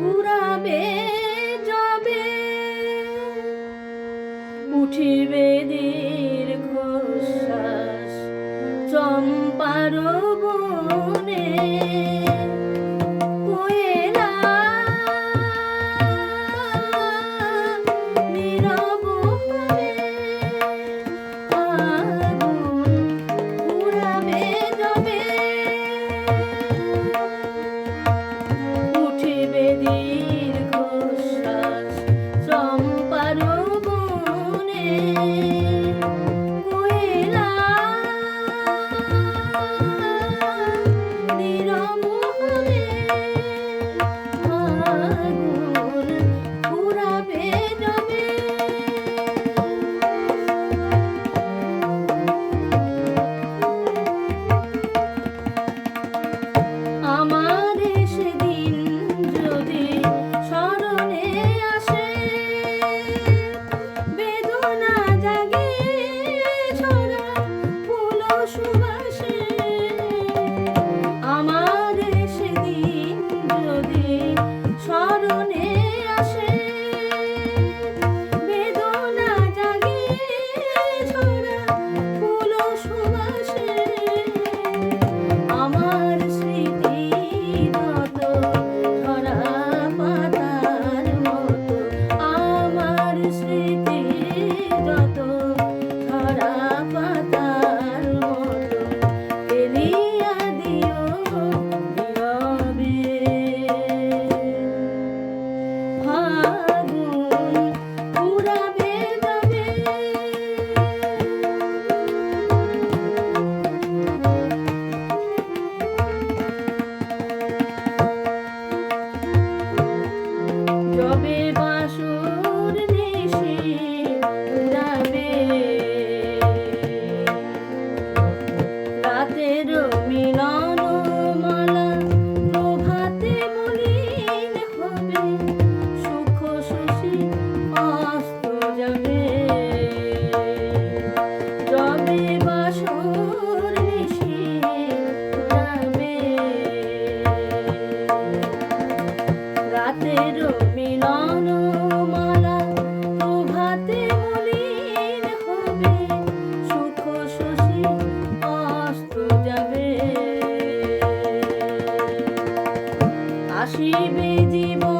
ফুরাবে যাবে। উঠিবে দীর্ঘশ্বাস চম্পার যবে বাসুর আসিবে জীবন